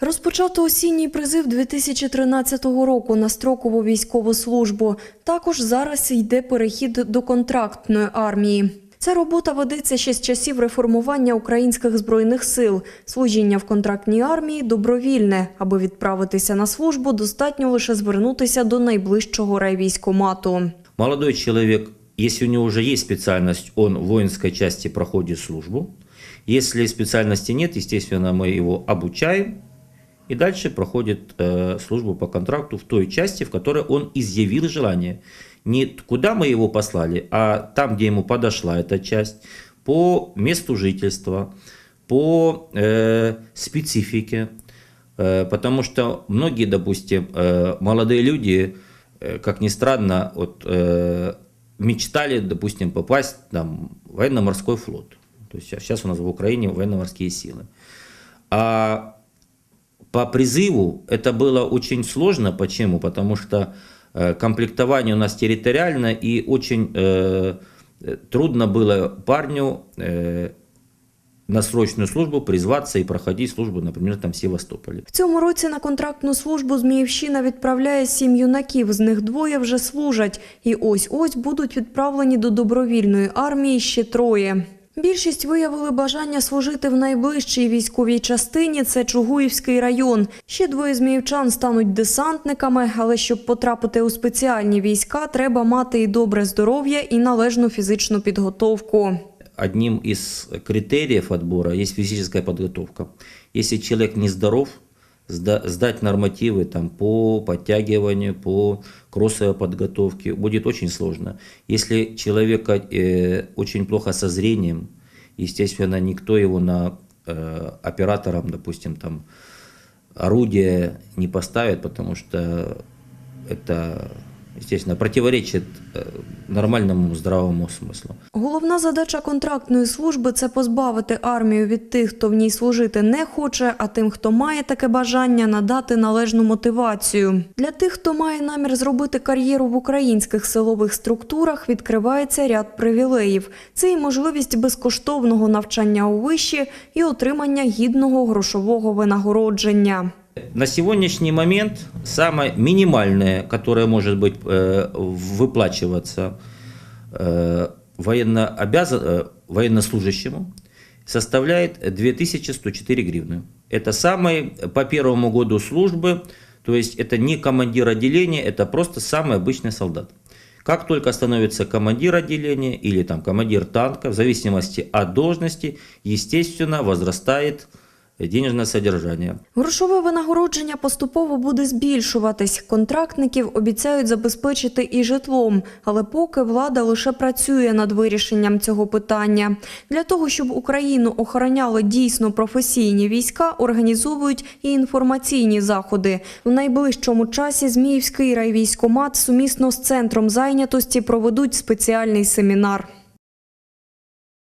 Розпочато осінній призив 2013 року на строкову військову службу. Також зараз йде перехід до контрактної армії. Ця робота ведеться ще з часів реформування українських збройних сил. Служіння в контрактній армії добровільне. Аби відправитися на службу, достатньо лише звернутися до найближчого райвійськомату. Молодой человек, если у него уже есть специальность, он в воинской части проходит службу. Если специальности нет, естественно, мы его обучаем и дальше проходит э, службу по контракту в той части, в которой он изъявил желание. Не куда мы его послали, а там, где ему подошла эта часть, по месту жительства, по э, специфике. Э, потому что многие, допустим, э, молодые люди, э, как ни странно, вот, э, мечтали, допустим, попасть там, в военно-морской флот. То есть сейчас у нас в Украине военно-морские силы. А по призыву это было очень сложно. Почему? Потому что э, комплектование у нас территориально и очень э, э, трудно было парню э, на срочную службу призваться и проходить службу, например, там в Севастополе. В цьому році на контрактну службу Зміївщина відправляє сім юнаків. З них двоє вже служать. І ось-ось будуть відправлені до добровільної армії ще троє. Більшість виявили бажання служити в найближчій військовій частині. Це Чугуївський район. Ще двоє зміївчан стануть десантниками, але щоб потрапити у спеціальні війська, треба мати і добре здоров'я, і належну фізичну підготовку. Одним из критериев отбора есть физическая подготовка. Если человек нездоров, сдать нормативы там, по подтягиванию, по кроссовой подготовке будет очень сложно. Если человека э, очень плохо со зрением, естественно, никто его на э, оператором, допустим, там, орудие не поставит, потому что это, естественно, противоречит э, нормальному здравому смыслу. Головна задача контрактної служби це позбавити армію від тих, хто в ній служити не хоче, а тим, хто має таке бажання, надати належну мотивацію. Для тих, хто має намір зробити кар'єру в українських силових структурах, відкривається ряд привілеїв. Це і можливість безкоштовного навчання у виші і отримання гідного грошового винагородження. На сегодняшний момент самое минимальное, которое может быть э, выплачиваться э, военнообязан, э, военнослужащему, составляет 2104 гривны. Это самый по первому году службы, то есть это не командир отделения, это просто самый обычный солдат. Как только становится командир отделения или там командир танка, в зависимости от должности, естественно, возрастает денежное содержание. Грошове винагородження поступово буде збільшуватись. Контрактників обіцяють забезпечити і житлом, але поки влада лише працює над вирішенням цього питання. Для того, щоб Україну охороняли дійсно професійні війська, організовують і інформаційні заходи. В найближчому часі Зміївський райвійськомат сумісно з центром зайнятості проведуть спеціальний семінар.